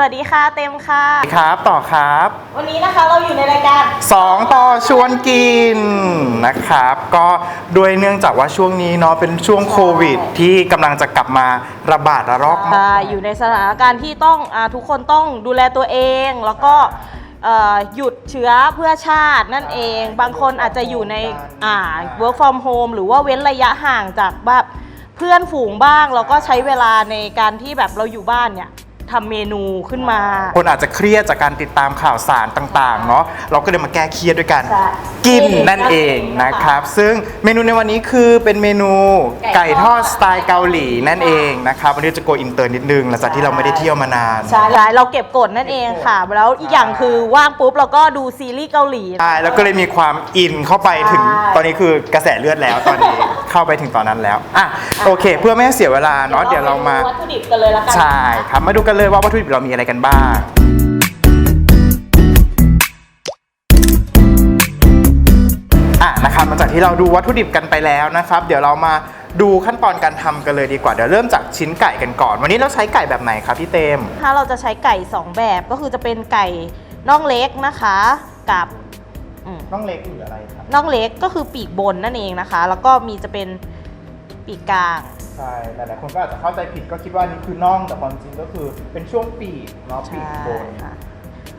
วัสดีค่ะเต็มค่ะ ครับต่อครับ วันนี้นะคะเราอยู่ในรายการสองต่อชวนกินนะครับ ก็ด้วยเนื่องจากว่าช่วงนี้เนาะเป็นช่วงโควิด ที่กำลังจะกลับมาระบาดระลอกใหม่ อ่าอยู่ในสถานการณ์ที่ต้องอาทุกคนต้องดูแลตัวเอง แล้วก็เอ่อหยุดเชื้อเพื่อชาตินั่นเอง บางคนอาจจะอยู่ในอ่า work from home หรือว่าเว้นระยะห่างจากแบบเพื่อนฝูงบ้าง แล้วก็ใช้เวลาในการที่แบบเราอยู่บ้านเนี่ย ทำเมนูขึ้นมา คนอาจจะเครียดจากการติดตามข่าวสารต่างๆเนาะเราก็เลยมาแก้เครียดด้วยกันใช่กินนั่นเองนะครับ ซึ่งเมนูในวันนี้คือเป็นเมนูไก่ไก่ททออดด สไตล์เกาหลีนั่นเองนะครับวันนี้จะโกอินเตอร์นิดนึงหลังจากที่เราไม่ได้เที่ยวมานาน ใช่เราเก็บกดนั่นเองค่ะ แล้วอีกอย่างคือว่างปุ๊บเราก็ดูซีรีส์เกาหลี ใช่แล้วก็เลยมีความอินเข้าไปถึงใช่ ตอนนี้คือกระแสเลือดแล้วตอนนี้ เข้าไปถึงตอนนั้นแล้วอะโอเค เพื่อไม่ให้เสียเวลาเนาะเดี๋ยวเรามาวัตถุดิบกันเลยละกันใช่ครับมาดูกันเลยว่าวัตถุดิบเรามีอะไรกันบ้างอะนะครับหลังจากที่เราดูวัตถุดิบกันไปแล้วนะครับ เดี๋ยวเรามาดูขั้นตอนการทำกันเลยดีกว่า เดี๋ยวเริ่มจากชิ้นไก่กันก่อน วันนี้เราใช้ไก่แบบไหนครับพี่เต็มถ้าเราจะใช้ไก่ 2 แบบก็คือจะเป็นไก่น่องเล็กนะคะ กับอืมน้องเล็กหรืออะไรครับน่องเล็กก็คือปีกบนนั่นเองนะคะ แล้วก็มีจะเป็นปีกกลาง ใช่หลายๆคนก็อาจจะเข้าใจผิดก็คิดว่านี่คือน่องแต่ความจริงก็คือเป็นช่วงปีกเนาะปีกบน ค่ะ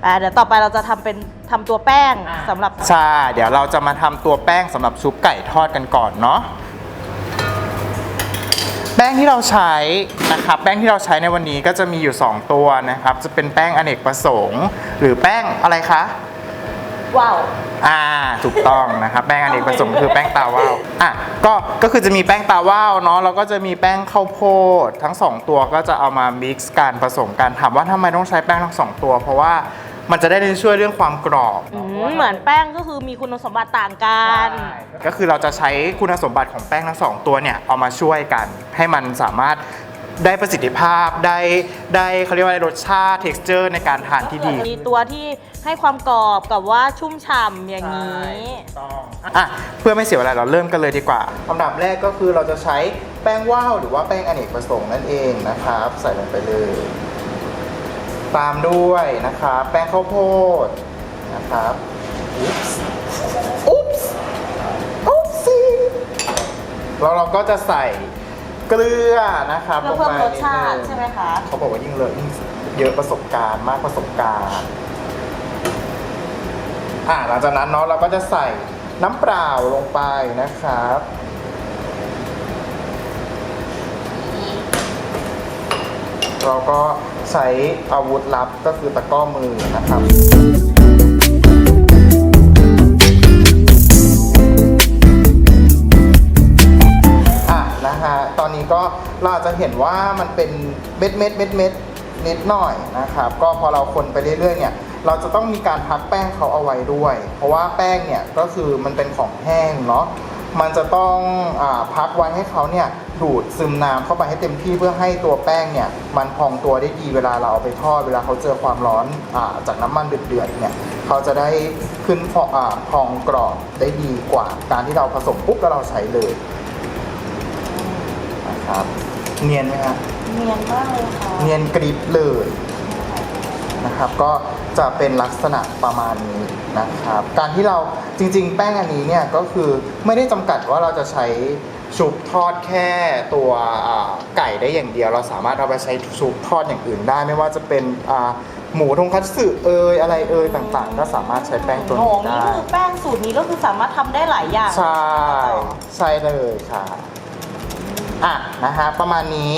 อ่าเดี๋ยวต่อไปเราจะทำเป็นทำตัวแป้งสำหรับ ใช่ เดี๋ยวเราจะมาทำตัวแป้งสำหรับชุบไก่ทอดกันก่อนเนาะ แป้งที่เราใช้นะครับ แป้งที่เราใช้ในวันนี้ก็จะมีอยู่ 2 ตัวนะครับ จะเป็นแป้งอเนกประสงค์ หรือแป้งอะไรคะ ว้าวอ่าถูกต้องนะครับแป้งอเนกประสงค์คือแป้งตาว่าวอะก็ก็คือจะมีแป้งตาว่าวเนาะแล้วก็จะมีแป้งข้าวโพดทั้งสองตัวก็จะเอามา mix กันผสมกันถามว่าทำไมต้องใช้แป้งทั้งสองตัว เพราะว่ามันจะได้ช่วยเรื่องความกรอบอืมเหมือนแป้งก็คือมีคุณสมบัติต่างกัน ก็คือเราจะใช้คุณสมบัติของแป้งทั้งสองตัวเนี่ยเอามาช่วยกัน ให้มันสามารถ ได้ประสิทธิภาพได้ได้เขาเรียกว่าอะไรรสชาติ texture ในการทานที่ดีมีตัวที่ให้ความกรอบกับว่าชุ่มฉ่ำอย่างนี้ ต้องอะเพื่อไม่เสียเวลาเราเริ่มกันเลยดีกว่าลำดับแรกก็คือเราจะใช้แป้งว่าวหรือว่าแป้งอเนกประสงค์นั่นเองนะครับ ใส่ลงไปเลย ตามด้วยนะครับแป้งข้าวโพดนะครับอุ๊บส์อุ๊บส์อุ๊บซี่แล้วเราก็จะใส่ เกลือนะครับเพื่อเพิ่มลงรไปสชาตินิดนึงใช่ไหมคะเขาบอกว่ายิ่งเลอะยิ่งเยอะประสบการณ์มากประสบการณ์อ่าหลังจากนั้นเนาะเราก็จะใส่น้ำเปล่าลงไปนะครับเราก็ใช้อาวุธลับก็คือตะกร้อมือนะครับ ก็เราจะเห็นว่ามันเป็นเม็ดเม็ดเม็ดเม็ดนิดหน่อยนะครับ ก็พอเราคนไปเรื่อยๆเนี่ยเราจะต้องมีการพักแป้งเขาเอาไว้ด้วย เพราะว่าแป้งเนี่ยก็คือมันเป็นของแห้งเนาะมันจะต้องอพักไว้ให้เขาเนี่ยดูดซึมน้ำเข้าไปให้เต็มที่เพื่อให้ตัวแป้งเนี่ยมันพองตัวได้ดีเวลาเราเอาไปทอดเวลาเขาเจอความร้อนอาจากน้ำมันเดือดๆเนี่ยเขาจะได้ขึ้นพออพองกรอบได้ดีกว่า การที่เราผสมปุ๊บแล้วเราใช้เลย นะครับ เนียนไหมครับเนียนมากเลยค่ะเนียนกริบเลยนะครับ ก็จะเป็นลักษณะประมาณนี้นะครับ การที่เราจริง ๆ แป้งอันนี้เนี่ยก็คือไม่ได้จำกัดว่าเราจะใช้ชุบทอดแค่ตัวอ่าไก่ได้อย่างเดียว เราสามารถเอาไปใช้ชุบทอดอย่างอื่นได้ ไม่ว่าจะเป็นอ่าหมูทงคัตสึเอยอะไรเอยต่างๆ ก็สามารถใช้แป้งตัวโอ้นี้โหนี่ได้ คือแป้งสูตรนี้ก็คือสามารถทำได้หลายอย่าง ใช่ ใช่เลยค่ะ อะนะฮะประมาณนี้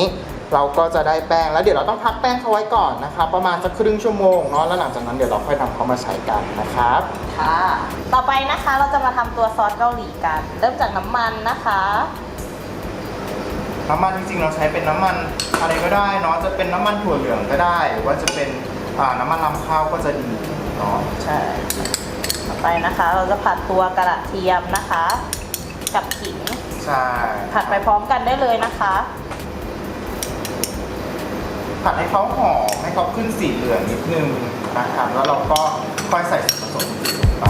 เราก็จะได้แป้งแล้วเดี๋ยวเราต้องพักแป้งเขาไว้ก่อนนะครับประมาณสักครึ่งชั่วโมงเนาะแล้วหลังจากนั้นเดี๋ยวเราค่อยนำเขามาใช้กันนะครับค่ะ ต่อไปนะคะเราจะมาทำตัวซอสเกาหลีกัน เริ่มจากน้ำมันนะคะ น้ำมันจริงๆเราใช้เป็นน้ำมันอะไรก็ได้เนาะจะเป็นน้ำมันถั่วเหลืองก็ได้ หรือว่าจะเป็นอ่าน้ำมันลำข้าวก็จะดีเนาะใช่ต่อไปนะคะ เราจะผัดตัวกระเทียมนะคะ กับขิง ใช่ผัดไปพร้อมกันได้เลยนะคะ ผัดให้เขาหอมให้เขาขึ้นสีเหลืองนิดนึงนะครับแล้วเราก็ค่อยใส่ส่วนผสมอื่นลงไป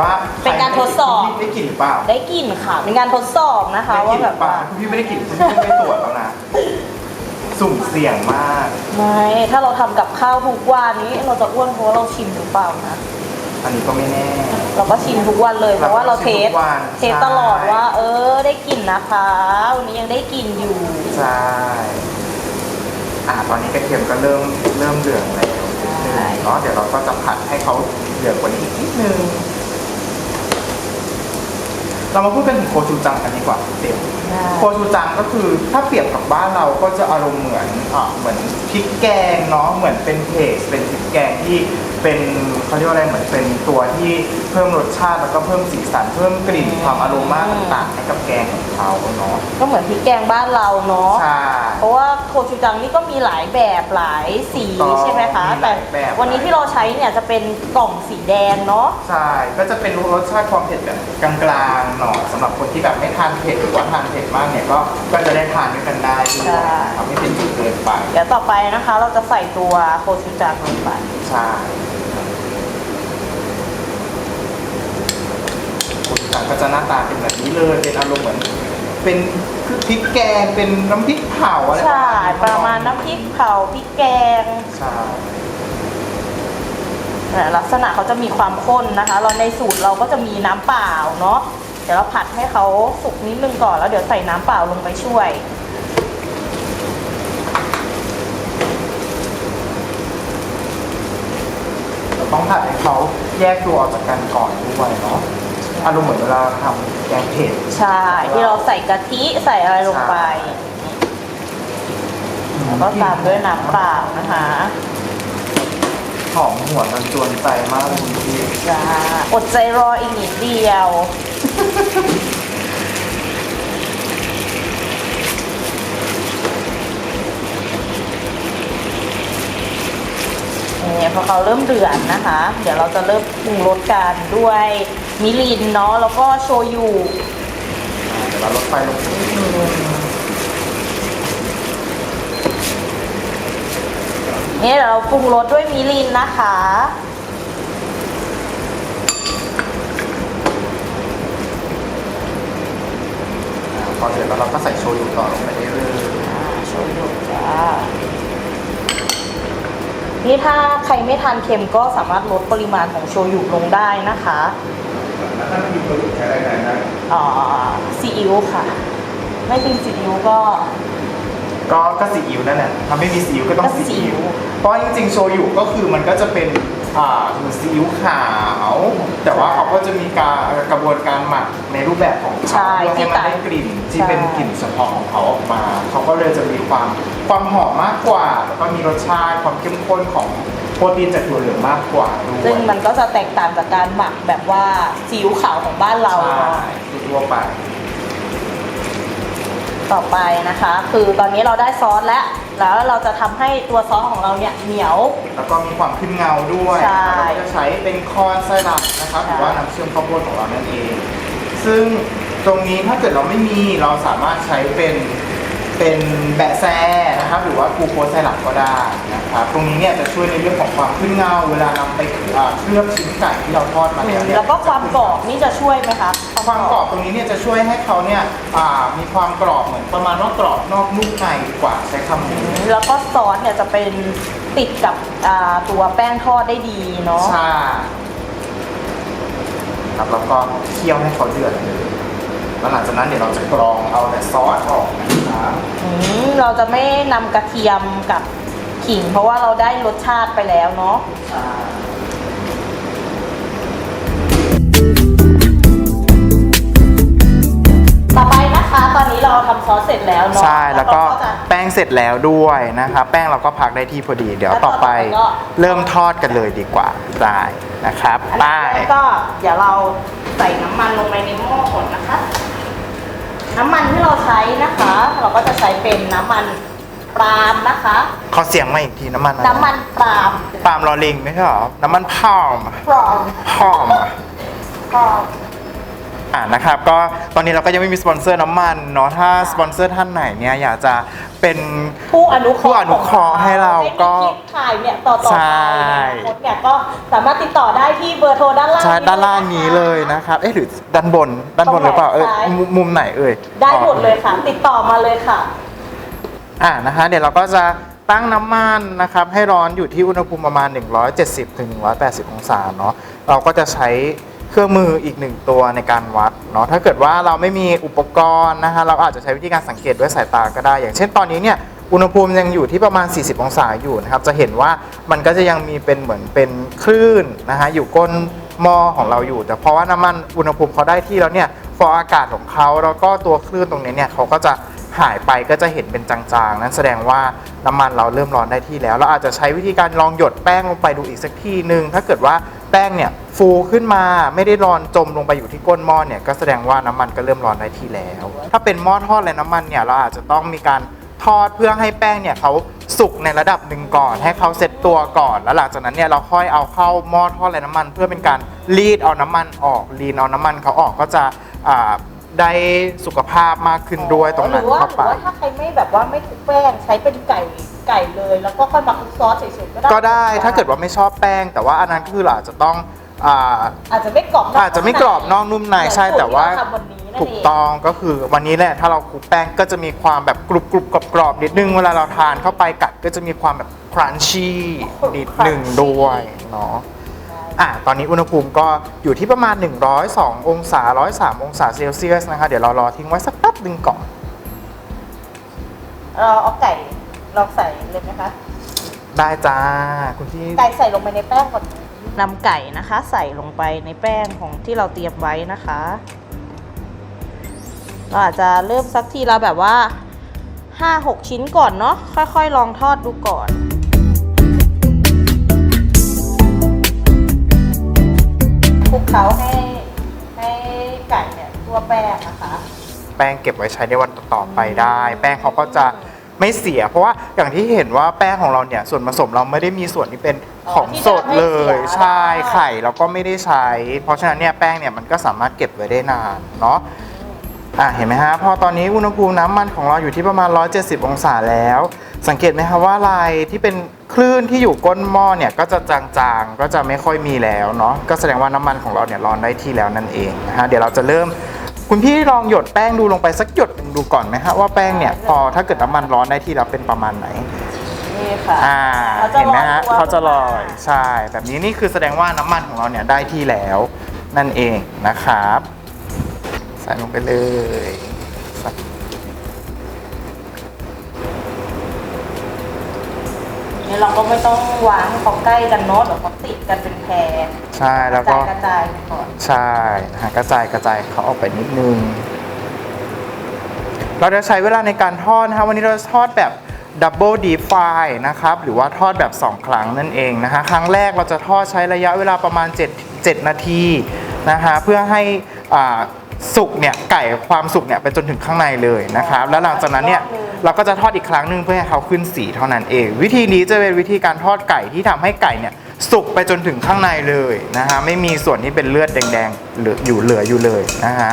ว่าเป็นการทดสอบใคได้กลิ่นหรือเปล่าได้กลิ่นค่ะเป็นการทดสอบนะคะได้กว่าลิ่นหแบรืบอเปล่าว่าคุณพี่ไม่ได้กลิ่นคุณพี่ไม่ได้ตรวจแล้วนะสุ่มเสี่ยงมาก ไม่ถ้าเราทำกับข้าวทุกวันนี้ เราจะอ้วนเพราะว่าเราชิมหรือเปล่านะอันนี้ก็ไม่แน่ เราก็ชิมทุกวันเลยเพราะว่าเราเทสเราก็ชิมทุกวันเทสตลอดว่า เออได้กลิ่นนะคะวันนี้ยังได้กลิ่นอยู่ใช่อ่าตอนนี้กระเทียมก็เริ่มเริ่มเหลืองแล้วนิดนึงเนาะเดี๋ยวเราก็จะผัดให้เขาเหลืองกว่านี้อีกนิดนึง เรามาพูดกันถึงโคชูจังกันดีกว่าเต็มได้โคชูจังก็คือถ้าเปรียบกับบ้านเราก็จะอารมณ์เหมือนอ่าเหมือนพริกแกงเนาะเหมือนเป็นเพจเป็นพริกแกงที่เป็นเขาเรียกว่าอะไรเหมือนเป็นตัวที่เพิ่มรสชาติแล้วก็เพิ่มสีสันเพิ่มกลิ่นความอารมาต่างๆให้กับแกงของเขาเนาะก็เหมือนพริกแกงบ้านเราเนาะใช่เพราะว่าโคชูจังนี่ก็มีหลายแบบหลายสีถูกต้องใช่ไหมคะมีหแต่ลายแบบวันนี้ที่เราใช้เนี่ยจะเป็นกล่องสีแดงเนาะใช่ก็จะเป็นรสชาติความเผ็ดแบบกลางๆหน่อยสำหรับคนที่แบบไม่ทานเผ็ดหรือว่าทานเผ็ดมากเนี่ยก็ก็จะได้ทานด้วยกันได้ด้วยทำให้เป็นจุดเกินไปเดี๋ยวต่อไปนะคะ เราจะใส่ตัวโคชูจังลงไป ใช่คุณจังก็จะหน้าตาเป็นแบบนี้เลยเป็นอารมณ์เหมือน เป็นพริกแกงเป็นน้ำพริกเผาอะไรใช่นี้ประมาณน้ำพริกเผาพริกแกงใช่แต่ลักษณะเขาจะมีความข้นนะคะ เราในสูตรเราก็จะมีน้ำเปล่าเนาะ เดี๋ยวเราผัดให้เขาสุกนิดนึงก่อนแล้วเดี๋ยวใส่น้ำเปล่าลงไปช่วยเราต้องผัดให้เขาแยกตัวออกจากกันก่อนด้วยเนาะอารมณ์เหมือนเวลาทำแกงเผ็ดใช่ที่เราใส่กะทิใส่อะไรลงไปแล้วก็ตามด้วยน้ำเปล่านะคะหอมหัวมันจวนใจมากเลยคุณพี่จ้าอดใจรออีกนิดเดียว เนี่ยพอเขาเริ่มเดือดนะคะ เดี๋ยวเราจะเริ่มปรุงรสกันด้วยมิรินเนาะแล้วก็โชยุเดี๋ยวเราลดไฟลงนิดนึงเนี่ยเดี๋ยวเราปรุงรสด้วยมิรินนะคะ พอเสร็จแล้วเราก็ใส่โชยุต่อลงไปเรื่อยอ่าโชยุจ้านี่ถ้าใครไม่ทานเค็มก็สามารถลดปริมาณของโชยุลงได้นะคะๆแล้วถ้ามีโชยุใช้อะไรได้อ่าซีอิ๊วค่ะ ไม่เป็นซีอิ๊วก็ก็ก็ซีอิ๊วนั่นแหละถ้าไม่มีซีอิ๊วก็ต้องก็ซีซีอิ๊อิ๊ววเพราะจริงๆโชยุก็คือมันก็จะเป็น อ่าเหมือนซีอิ๊วขาว แต่ว่าเขาก็จะมีการกระบวนการหมักในรูปแบบของใช่เขาเพื่อให้มันได้กลิ่นที่เป็นกลิ่นเฉพาะของเขาออกมา เขาก็เลยจะมีความความหอมมากกว่า แล้วก็มีรสชาติความเข้มข้นของโปรตีนจากถั่วเหลืองมากกว่าด้วยซึ่งมันก็จะแตกต่างจากการหมักแบบว่าซีอิ๊วขาวของบ้านเราใช่เนาะทั่วไป ต่อไปนะคะ คือตอนนี้เราได้ซอสแล้ว แล้วเราจะทำให้ตัวซอสของเราเนี่ยเหนียว แล้วก็มีความขึ้นเงาด้วยใช่เราก็จะใช้เป็นคอนไซรัปนะครับใช่หรือว่าน้ำเชื่อมข้าวโพดของเรานั่นเอง ซึ่งตรงนี้ถ้าเกิดเราไม่มีเราสามารถใช้เป็นเป็นแบะแซนะครับหรือว่ากูโคสไซรัปก็ได้นะ ครับตรงนี้เนี่ยจะช่วยในเรื่องของความขึ้นเงา เวลานำไปอ่าเคลือบชิ้นไก่ที่เราทอดมาแล้วเนี่ยแล้วก็ความกรอบนี่จะช่วยไหมคะความกรอบตรงนี้เนี่ยจะช่วยให้เขาเนี่ยอ่ามีความกรอบเหมือนประมาณว่ากรอบนอกนุ่มในดีกว่าใช้คำนี้แล้วก็ซอสเนี่ยจะเป็นติดกับอ่าตัวแป้งทอดได้ดีเนาะใช่ครับแล้วก็เคี่ยวให้เขาเดือดเลยแล้วหลังจากนั้นเดี๋ยวเราจะกรองเอาแต่ซอสออกนะครับอืมเราจะไม่นำกระเทียมกับ ขิง เพราะว่าเราได้รสชาติไปแล้วเนาะใช่ต่อไปนะคะตอนนี้เราทำซอสเสร็จแล้วเนาะใช่แล้วก็เราจะ แป้งเสร็จแล้วด้วยนะครับแป้งเราก็พักได้ที่พอดี เดี๋ยวแล้วต่อไปต่อไปก็ เริ่มทอดกันเลยดีกว่าได้นะครับอันไปนี้แล้วก็เดี๋ยวเราใส่น้ำมันลงไปในหม้อก่อนนะคะ น้ำมันที่เราใช้นะคะ เราก็จะใช้เป็นน้ำมัน ปาล์มนะคะ ขอเสียงมาอีกทีน้ำมันอะไรน้ำมันปาล์มปาล์มลอลิงไม่ใช่หรอ น้ำมันพอมปลอมพอมปลอมอ่านะครับก็ตอนนี้เราก็ยังไม่มีสปอนเซอร์น้ำมันเนาะถ้าสปอนเซอร์ท่านไหนเนี่ยอยากจะเเป็น ผู้อนุเคราะห์ผู้อนุเคราะห์ให้เราก็ได้มีคลิปถ่ายเนี่ยต่อๆใช่ไปในอนาคตเนี่ยก็สามารถติดต่อได้ที่เบอร์โทรด้านล่างใช่นี้ด้านล่างนี้เลยนะครับ เอ๊ะหรือด้านบนด้านบนหรือเปล่าเออซ้ายมุมมุมไหนเอ่ยได้อ๋อหมดเลยค่ะ ติดต่อมาเลยค่ะ อ่านะฮะเดี๋ยวเราก็จะตั้งน้ำมันนะครับให้ร้อนอยู่ที่อุณหภูมิประมาณ 170ถึง180 องศาเนาะเราก็จะใช้เครื่องมืออีกหนึ่งตัวในการวัดเนาะถ้าเกิดว่าเราไม่มีอุปกรณ์นะฮะเราอาจจะใช้วิธีการสังเกตด้วยสายตาก็ได้ อย่างเช่นตอนนี้เนี่ยอุณหภูมิยังอยู่ที่ประมาณ 40 องศาอยู่นะครับจะเห็นว่ามันก็จะยังมีเป็นเหมือนเป็นคลื่นนะฮะอยู่ก้นหม้อของเราอยู่ แต่เพราะว่าน้ำมันอุณหภูมิเขาได้ที่แล้วเนี่ยฟองอากาศของเขาแล้วก็ตัวคลื่นตรงนี้เนี่ยเขาก็จะ หายไปก็จะเห็นเป็นจางๆ นั้นแสดงว่าน้ำมันเราเริ่มร้อนได้ที่แล้ว เราอาจจะใช้วิธีการลองหยดแป้งลงไปดูอีกสักทีหนึ่งถ้าเกิดว่าแป้งเนี่ยฟูขึ้นมาไม่ได้ร้อนจมลงไปอยู่ที่ก้นหม้อเนี่ยก็แสดงว่าน้ำมันก็เริ่มร้อนได้ที่แล้ว ถ้าเป็นหม้อทอดและน้ำมันเนี่ยเราอาจจะต้องมีการทอดเพื่อให้แป้งเนี่ยเขาสุกในระดับหนึ่งก่อน ให้เขาเซ็ตตัวก่อน แล้วหลังจากนั้นเนี่ยเราค่อยเอาเข้าหม้อทอดและน้ำมัน เพื่อเป็นการรีดเอาน้ำมันออกรีนเอาน้ำมันเขาออกก็จะ ได้สุขภาพมากขึ้นด้วยตรงนั้นหรือว่าเข้าหไป รือว่าถ้าใครไม่แบบว่าไม่คลุกแป้งใช้เป็นไก่ไก่เลย แล้วก็ค่อยมาคลุกซอสเฉยๆก็ได้ก็ได้ถ้าเกิดว่าไม่ชอบแป้ง แต่ว่าอันนั้นก็คือเราอาจจะต้องอ่าอาจจะไม่กรอบนกอาจจะไม่กรอบนอกนุ่มในใช่แต่ว่าเหมือนสูตรที่เรทำวันนี้นั่นเถูกต้องก็คือวันนี้แหละถ้าเราคลุกแป้งก็จะมีความแบบกรุบกรุบกรอบกรอบๆนิดนึงเวลาเราทานเข้าไปกัดก็จะมีความแบบครันชี่นิดหนึ่งด้วยเนาะ อะตอนนี้อุณหภูมิก็อยู่ที่ประมาณ 102 องศา 103 องศาเซลเซียสนะคะ เดี๋ยวเรารอทิ้งไว้สักแป๊บหนึ่งก่อน เราเอาไก่ลองใส่เลยไหมคะได้จ้าคุณพี่ไก่ใส่ลงไปในแป้งก่อนนำไก่นะคะ ใส่ลงไปในแป้งของที่เราเตรียมไว้นะคะ เราอาจจะเริ่มสักทีละแบบว่า 5-6 ชิ้นก่อนเนาะค่อยๆ ลองทอดดูก่อน ลุกเคล้าให้ให้ไก่เนี่ยทั่วแป้งนะคะแป้งเก็บไว้ใช้ในวันต่อๆไปได้ แป้งเขาก็จะไม่เสีย เพราะว่าอย่างที่เห็นว่าแป้งของเราเนี่ยส่วนผสมเราไม่ได้มีส่วนที่เป็นของสดเลยที่จะทำให้เสียใช่ไข่เราก็ไม่ได้ใช้ เพราะฉะนั้นเนี่ยแป้งเนี่ยมันก็สามารถเก็บไว้ได้นานเนาะ อะเห็นไหมฮะพอตอนนี้อุณหภูมิน้ำมันของเราอยู่ที่ประมาณ 170 องศาแล้ว สังเกตไหมคะว่าลายที่เป็นคลื่นที่อยู่ก้นหม้อเนี่ยก็จะจางๆ ก็จะไม่ค่อยมีแล้วเนาะก็แสดงว่าน้ำมันของเราเนี่ยร้อนได้ที่แล้วนั่นเองนะฮะเดี๋ยวเราจะเริ่ม คุณพี่ลองหยดแป้งดูลงไปสักหยดหนึ่งดูก่อนไหมฮะว่าแป้งเนี่ยพอถ้าเกิดน้ำมันร้อนได้ที่แล้วเป็นประมาณไหนนี่ค่ะอ่าเขาจะเห็นไหมฮะลอยตัวเขาจะลอยขึ้นมาใช่แบบนี้นี่คือแสดงว่าน้ำมันของเราเนี่ยได้ที่แล้วนั่นเองนะครับ ใส่ลงไปเลยสักนี่เราก็ไม่ต้องวางให้เขาใกล้กันเนาะเดี๋ยวเขาติดกันเป็นแพรใช่แล้วก็กระจายๆก่อนใช่นะฮะกระจายกระจายเขาออกไปนิดนึง เราจะใช้เวลาในการทอดนะครับวันนี้เราจะทอดแบบดับเบิลดีฟายนะครับหรือว่าทอดแบบ 2 ครั้งนั่นเองนะฮะครั้งแรกเราจะทอดใช้ระยะเวลาประมาณ 7 7 นาทีนะฮะเพื่อให้อ่า สุกเนี่ยไก่ความสุกเนี่ยไปจนถึงข้างในเลยนะครับ แล้วหลังจากนั้นเนี่ยเราก็จะทอดอีกครั้งหนึ่งเพื่อให้เขาขึ้นสีเท่านั้นเอง วิธีนี้จะเป็นวิธีการทอดไก่ที่ทำให้ไก่เนี่ยสุกไปจนถึงข้างในเลยนะฮะไม่มีส่วนที่เป็นเลือดแดงๆเหลืออยู่เหลืออยู่เลยนะฮะ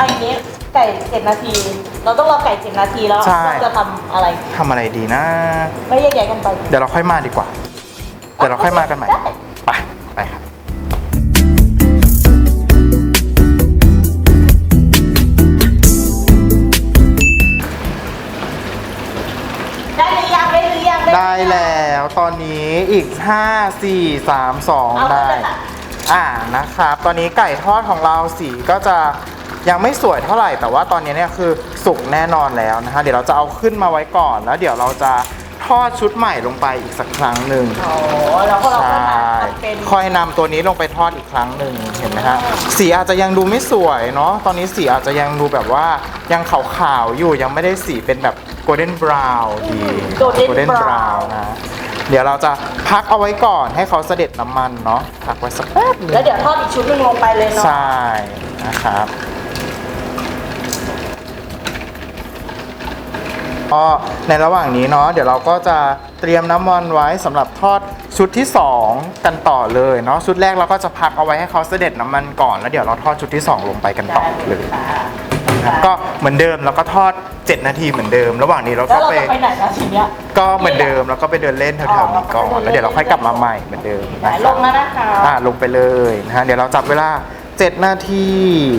อันนี้ไก่เจ็ดนาที เราต้องรอไก่เจ็ดนาทีแล้วใช่ เราจะทำอะไร ทำอะไรดีนะ ไม่แยกย้ายกันไปเดี๋ยวเราค่อยมาดีกว่า เดี๋ยวเราค่อยมากันใหม่ ได้ นนี้อีก 5 4 3เอา2เลได้ยค่ะอ่านะครับ ตอนนี้ไก่ทอดของเราสีก็จะยังไม่สวยเท่าไหร่ แต่ว่าตอนนี้เนี่ยคือสุกแน่นอนแล้วนะฮะเดี๋ยวเราจะเอาขึ้นมาไว้ก่อน แล้วเดี๋ยวเราจะทอดชุดใหม่ลงไปอีกสักครั้งหนึ่งโอ้แล้วก็เราใชก็่ทำเป็นค่อยนำตัวนี้ลงไปทอดอีกครั้งหนึ่งเห็นไหมฮะ สีอาจจะยังดูไม่สวยเนาะ ตอนนี้สีอาจจะยังดูแบบว่ายังขาวๆอยู่ ยังไม่ได้สีเป็นแบบโกลเด้นบราวน์ดี golden golden brown นะ เดี๋ยวเราจะพักเอาไว้ก่อนให้เขาเสด็จน้ำมันเนาะพักไว้สักแป๊บหนึงแล้วเดี๋ยวทอดอีกชุดหนึงลงไปเลยเนาะ ใช่นะครับก็ในระหว่างนี้เนาะเดี๋ยวเราก็จะเตรียมน้ำมันไว้สำหรับทอดชุดที่ 2 กันต่อเลยเนาะชุดแรกเราก็จะพักเอาไว้ให้เขาเสด็จน้ำมันก่อน แล้วเดี๋ยวเราทอดชุดที่ 2 ลงไปกันต่อเลยค่ะคนะ ครับ ก็เหมือนเดิมแล้วก็ทอด 7 นาทีเหมือนเดิม ระหว่างนี้เราแล้วก็เราไป จะไปไหนนะทีเนี้ยก็เหมือนเดิมแล้วก็ไปเดินเล่นแถวๆนี้ก่อนแล้วเดี๋ยวเราค่อยกลับมาใหม่เหมือนเดิมไหนนะคลรับงแล้วนะคะ อ่าลงไปเลยนะฮะเดี๋ยวเราจับเวลา 7 นาที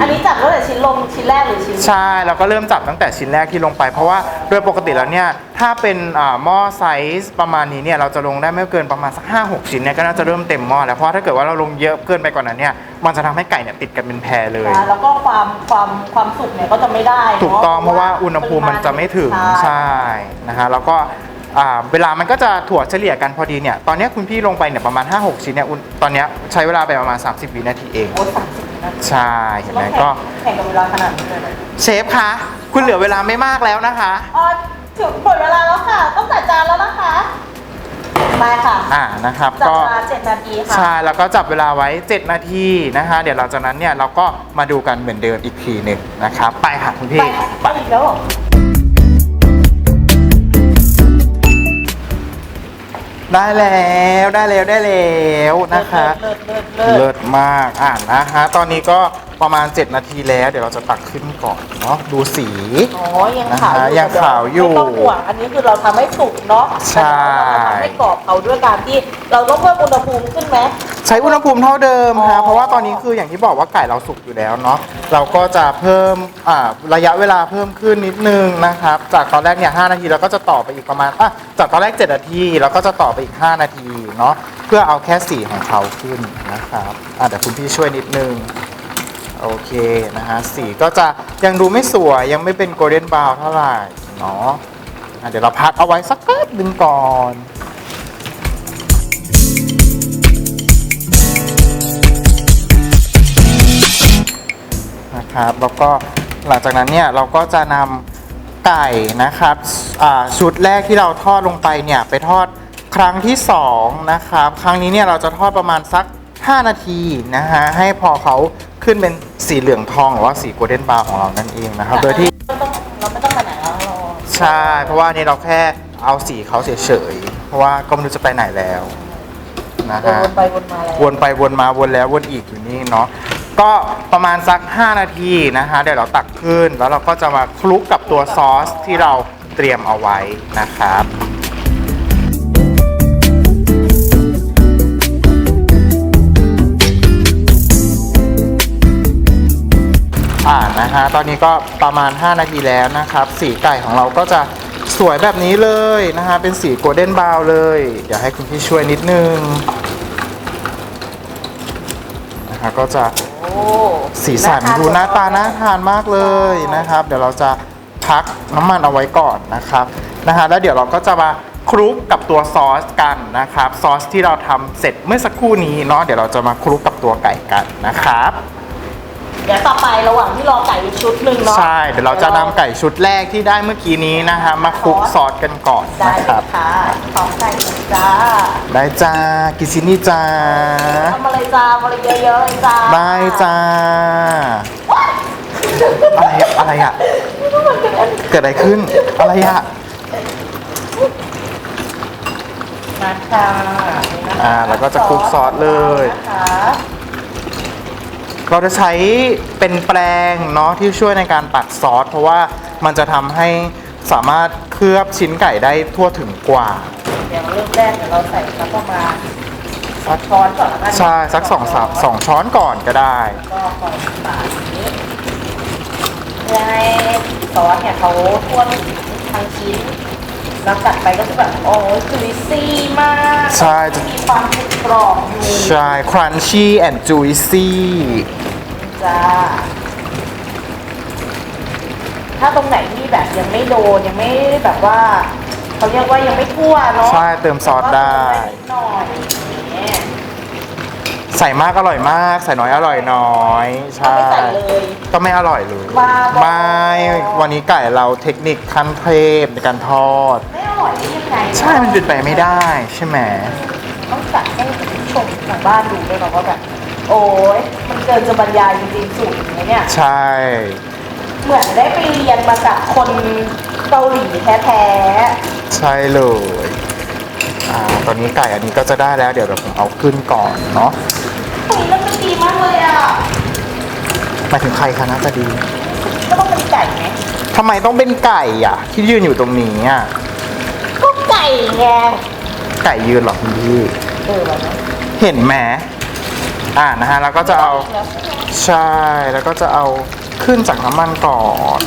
อันนี้จับตั้งแต่ชิ้นลงชิ้นแรกหรือชิ้น ใช่เราก็เริ่มจับตั้งแต่ชิ้นแรกที่ลงไป เพราะว่าโดยปกติแล้วเนี่ยถ้าเป็นอ่าหม้อไซส์ประมาณนี้เนี่ยเราจะลงได้ไม่เกินประมาณสัก5 6 ชิ้นเนี่ยก็น่าจะเริ่มเต็มหม้อแล้วเพราะว่าถ้าเกิดว่าเราลงเยอะเกินไปกว่านั้นเนี่ยมันจะทำให้ไก่เนี่ยติดกันเป็นแพรเลยนะแล้วก็ความความความสุกเนี่ยก็จะไม่ได้เนะถูกต้องเพราะว่าอุณหภูมิมันจะไม่ถึงใช่นะฮะแล้วก็อ่า เวลามันก็จะถั่วเฉลี่ยกันพอดีเนี่ย ตอนเนี้ยคุณพี่ลงไปเนี่ยประมาณ 5-6 ชิ้นเนี่ยอุณตอนเนี้ยใช้เวลาไปประมาณ 30 วินาทีเอง โอ้สามสิบนะใช่เห็นไหมก็แข่งกับเวลาขนาดนี้เลยนะเชฟคะ คุณเหลือเวลาไม่มากแล้วนะคะ อ๋อถึงหมดเวลาแล้วค่ะ ต้องจัดจานแล้วนะคะไปค่ะ อ่านะครับจัดก็จานเจ็ดนาทีค่ะ ใช่แล้วก็จับเวลาไว้ 7 นาทีนะคะ เดี๋ยวหลังจากนั้นเนี่ยเราก็มาดูกันเหมือนเดิมอีกทีหนึ่งนะครับ ไปค่ะคุณไปพี่ ไปอีกแล้วเหรอ ได้แล้วได้แล้วได้แล้วนะคะเลิศเลิศเลิศเลิศมากอ่านะฮะตอนนี้ก็ประมาณ 7 นาทีแล้ว เดี๋ยวเราจะตักขึ้นก่อนเนาะดูสีอ๋อยังขาวอนะยู่ฮะยังขาวอยู่ไม่ต้องห่วงอันนี้คือเราทำให้สุกเนาะใช่แต่เราทำให้กรอบเขาด้วยการที่เราต้องเพิ่มอุณหภูมิขึ้นไหมใช้อุณหภูมิเท่าเดิมค่ะเพราะว่าตอนนี้คืออย่างที่บอกว่าไก่เราสุกอยู่แล้วเนาะเราก็จะเพิ่มอ่าระยะเวลาเพิ่มขึ้นนิดนึงนะครับ จากตอนแรกเนี่ย5นาทีเราก็จะต่อไปอีกประมาณอะจากตอนแรก 7 นาทีเราก็จะต่อไปอีก 5 นาทีเนาะเพื่อเอาแค่สีของเขาขึ้นนะครับอะเดี๋ยวคุณพี่ช่วยนิดนึงโอเคนะฮะสีก็จะยังดูไม่สวยยังไม่เป็นโกลเด้นบราวน์เท่าไหร่เนาะเดี๋ยวเราพักเอาไว้สักแป๊บหนึงก่อน นะครับแล้วก็หลังจากนั้นเนี่ยเราก็จะนำไก่นะครับอ่าชุดแรกที่เราทอดลงไปเนี่ยไปทอดครั้งที่สองนะครับครั้งนี้เนี่ยเราจะทอดประมาณสัก 5 นาทีนะฮะให้พอเขาขึ้นเป็นสีเหลืองทองหรือว่าสีโกลเด้นบราวน์ของเรานั่นเองนะครับโดยที่เราต้องเราไม่ต้องไปไหนแล้วเราใช่ เพราะว่านี่เราแค่เอาสีเขาเฉยๆเพราะว่าก็ไม่รู้จะไปไหนแล้วนะเดินฮะวนไปวนมาแล้ววนไปวนมาวนแล้ววนอีกอยู่นี่เนาะ ก็ประมาณสัก 5 นาทีนะคะ เดี๋ยวเราตักขึ้น แล้วเราก็จะมาคลุกกับตัวซอสที่เราเตรียมเอาไว้นะครับอ่านะฮะตอนนี้ก็ประมาณ 5 นาทีแล้วนะครับ สีไก่ของเราก็จะสวยแบบนี้เลยนะฮะเป็นสีโกลเด้นบราวน์เลย เดี๋ยวให้คุณพี่ช่วยนิดนึงนะคะก็จะ สีสันดูหน้าตาน่าทานมากเลยนะครับ เดี๋ยวเราจะพักน้ำมันเอาไว้ก่อนนะครับนะฮะแล้วเดี๋ยวเราก็จะมาคลุกกับตัวซอสกันนะครับ ซอสที่เราทำเสร็จเมื่อสักครู่นี้เนาะเดี๋ยวเราจะมาคลุกกับตัวไก่กันนะครับเดี๋ยวต่อไประหว่างที่รอไก่อีกชุดหนึ่งเนาะ ใช่ เดี๋ยวเราจะนำไก่ชุดแรกที่ได้เมื่อกี้นี้นะฮะมาคลุกซอสกันก่อนได้นะเลครับยค่ะพร้อมไก่เลยจ้าได้จ้ากิซินี่จ้าทำอะไรจ้ามาเลยเยอะๆเลยจ้าได้จ้า อะไรอะอะไรอะเกิดอะไรขึ้น อะไรอะมาค่ะนี่นะคะอ่า แล้วก็จะคลุกซอสเลย นะคะ เราจะใช้เป็นแปรงเนาะที่ช่วยในการปัดซอส เพราะว่ามันจะทำให้สามารถเคลือบชิ้นไก่ได้ทั่วถึงกว่าเดี๋ยวเริ่มแรกเดี๋ยวเราใส่สักประมาณสองช้อนก่อนแล้วกันใช่สักสองสามสองช้อนก่อนก็ได้ ก็ปล่อยปาดอย่างนี้เพื่อให้ซอสเนี่ยเขาทั่วถึงทั้งชิ้นแล้วกัดไปก็จะแบบโอ้ยจุยซี่มากใช่จะมีความกรุบกรอบอยู่ ใช่ crunchy and juicy จ้า ถ้าตรงไหนที่แบบยังไม่โดนยังไม่แบบว่าเขาเรียกว่ายังไม่ทั่วเนาะใช่เติมซอสได้ ก็เติมนิดหน่อยอย่างเงี้ยใส่มากอร่อยมาก ใส่น้อยอร่อยน้อยก็ใช่ไม่ใส่เลย ก็ไม่อร่อยเลยบ้าบอ ไม่วันนี้ไก่เราเทคนิคขั้นเทพในการทอด ไม่อร่อยได้ยังไงใช่มันเป็นไปไม่ได้ใช่ไหม ต้องจัดให้คุณผู้ชมทางบ้านดูด้วยเนาะว่าแบบ โอ้ยมันเกินจะบรรยายจริงๆสูตรอย่างเงี้ยเนี่ย ใช่ เหมือนได้ไปเรียนมาจากคนเกาหลีแท้ใช่เลยอ่าตอนนี้ไก่อันนี้ก็จะได้แล้ว เดี๋ยวเราผมเอาขึ้นก่อนเนาะๆคุยแล้วมันดีมากเลยอะหมายถึงใครคะน่าจะดีก็ต้องเป็นไก่ำไมต้องเป็นไก่อะ ที่ยืนอยู่ตรงนี้อะ ก็ไก่ไงไก่ยืนเหรอคุณพี่ เออแบบนั้นเห็นไหม อ่านะฮะแล้วก็จะเอาแล้วใช่ไหมใช่แล้วก็จะเอาขึ้นจากน้ำมันก่อน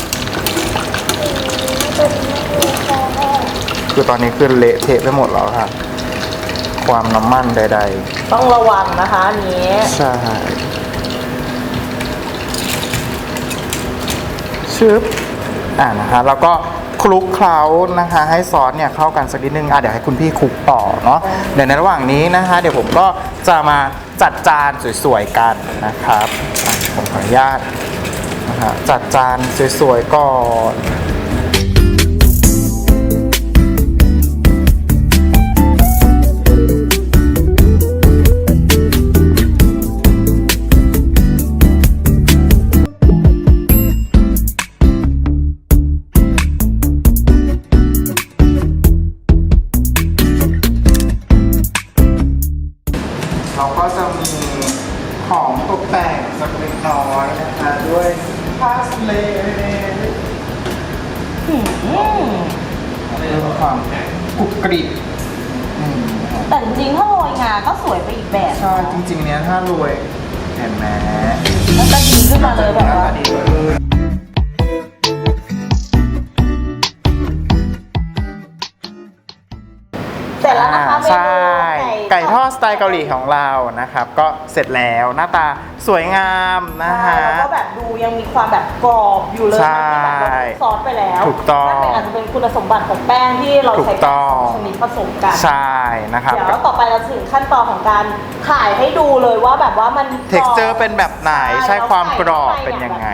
คือตอนนี้คือเละเทะไปหมดแล้วค่ะ ความน้ำมันใด ต้องระวังนะคะอันนี้ๆ ใช่ชึบอ่านะฮะแล้วก็ คลุกเคล้านะคะ ให้ซอสเนี่ยเข้ากันสักนิดนึงอะเดี๋ยวให้คุณพี่คลุกต่อเนาะเดี๋ยวในระหว่างนี้นะคะ เดี๋ยวผมก็จะมาจัดจานสวยๆกันนะครับผมขออนุญาตนะฮะจัดจานสวยๆก่อน กรุบกริบอืมแต่จริงๆถ้าโรยงาก็สวยไปอีกแบบใช่จริงๆเนี้ยถ้ารวยเห็นไหม แล้วก็ดีขึ้นมาเลยแบบว่าดีขึ้น เสร็จแล้วนะคะเมนูใช่ไก่ทอดสไตล์เกาหลีของเรานะครับ ก็เสร็จแล้วหน้าตาสวยงามนะใช่ฮะ แล้วก็แบบดูยังมีความแบบกรอบอยู่เลยใช่มันแบบโดนซอสไปแล้วถูกต้องนั่นเป็นอาจจะเป็นคุณสมบัติของแป้งที่เราถูกใช้ต้แป้อง งสองชนิดผสมกัน ใช่นะครับ เดี๋ยวต่อไปเราถึงขั้นตอนของการถ่ายให้ดูเลยว่าแบบว่ามันกรอบ texture เป็นแบบไหนใช่ความกรอบแล้วไก่เป็นยังไง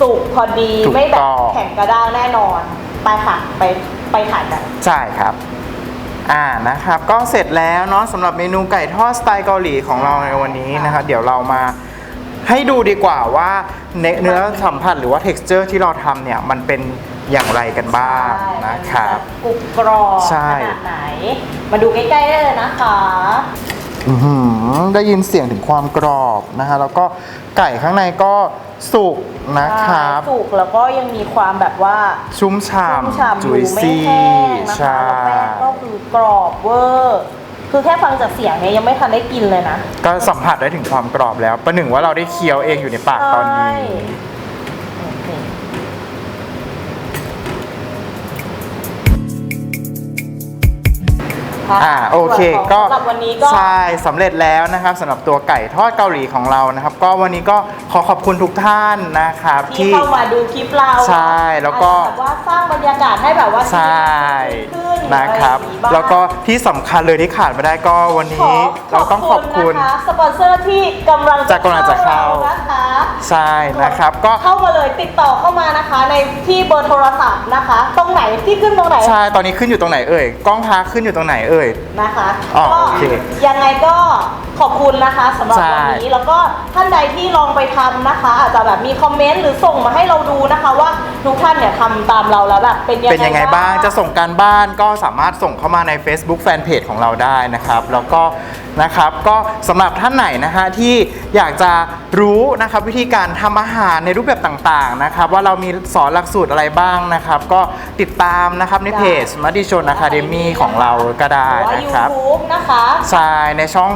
สุกพอดีถูกไม่แบต้บอง แข็งกระด้างแน่นอน ไปค่ะ ไปไปถ่ายกัน ใช่ครับ อ่านะครับก็เสร็จแล้วเนาะสำหรับเมนูไก่ทอดสไตล์เกาหลีของเราในวันนี้นะครับเดี๋ยวเรามาให้ดูดีกว่าว่าเนเนื้อสัมผัสหรือว่า texture ที่เราทำเนี่ยมันเป็นอย่างไรกันบ้างนะครับกรุบกรอบใช่ขนาดไหน มาดูใกล้ๆได้เลยนะคะ อื้อหือได้ยินเสียงถึงความกรอบนะฮะแล้วก็ไก่ข้างในก็สุกนะครับ สุกแล้วก็ยังมีความแบบว่าชุ่มฉ่ชุ่มฉ่ำำอจุยู่ยไม่ซี่แห้งนะคะใช่ แล้วแป้งก็คือกรอบเวอร์ คือแค่ฟังจากเสียงเนี่ยยังไม่ทันได้กินเลยนะ ก็สัมผัสได้ถึงความกรอบแล้ว ประหนึ่งว่าเราได้เคี้ยวเองอยู่ในปากตอนนี้ ใช่ อ่าโอเคส่วนของก็สำหรับวันนี้ก็ใช่สำเร็จแล้วนะครับสำหรับตัวไก่ทอดเกาหลีของเรานะครับ ก็วันนี้ก็ขอขอบคุณทุกท่านนะครับที่ที่เข้ามาดูคลิปเราใช่แล้วก็อาจจะแบบว่าสร้างบรรยากาศให้แบบว่าใช่ขึ้นนะครับอะไอย่างนี้างแล้วก็ที่สำคัญเลยที่ขาดไม่ได้ก็วันนี้เราต้องขอบคุณนะคะสปอนเซอร์ที่กำลังจะกำลังจะเข้านะคะใช่นะครับ ก็เข้ามาเลยติดต่อเข้ามานะคะ ในที่เบอร์โทรศัพท์นะคะ ตรงไหนที่ขึ้นตรงไหนใช่ตอนนี้ขึ้นอยู่ตรงไหนเอ่ยกล้องพาขึ้นอยู่ตรงไหนเอ่ยนะคะอ๋อก็โอเคยังไงก็ขอบคุณนะคะสำหรับใช่ วันนี้แล้วก็ท่านใดที่ลองไปทำนะคะ อาจจะแบบมีคอมเมนต์หรือส่งมาให้เราดูนะคะ ว่าทุกท่านเนี่ยทำตามเราแล้วแบบเป็นยังไงเป็นยังไงบ้างจะส่งการบ้านก็สามารถส่งเข้ามาใน Facebook Fanpage ของเราได้นะครับ แล้วก็นะครับก็สำหรับท่านไหนนะฮะที่อยากจะรู้นะครับวิธีการทำอาหารในรูปแบบต่างๆนะครับ ว่าเรามีสอนหลักสูตรอะไรบ้างนะครับ ก็ติดตามนะครับในเพจมัดิชนอะคาเดมีของเราก็ได้หรือว่า นะครับ YouTube นะคะใช่ในช่อง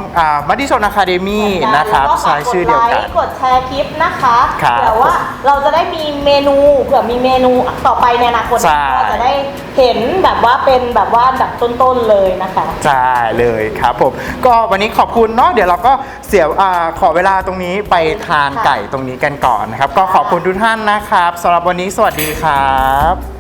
มัดิชนอะคาเดมีนะครับแล้วก็ใช้ชื่อเดียวกันฝากกดไลค์กดแชร์คลิปนะคะครับเผื่อว่าเราจะได้มีเมนูเผื่อมีเมนูต่อไปในอนาคตใช่ก็จะได้เห็นแบบว่าเป็นแบบว่าอันดับต้นๆเลยนะคะ ใช่เลยครับผมก็วันนี้ขอบคุณเนาะเดี๋ยวเราก็เสียอาขอเวลาตรงนี้ไปทานค่ะไก่ตรงนี้กันก่อนนะครับ ก็ขอบคุณทุกท่านนะครับสำหรับวันนี้สวัสดีครับ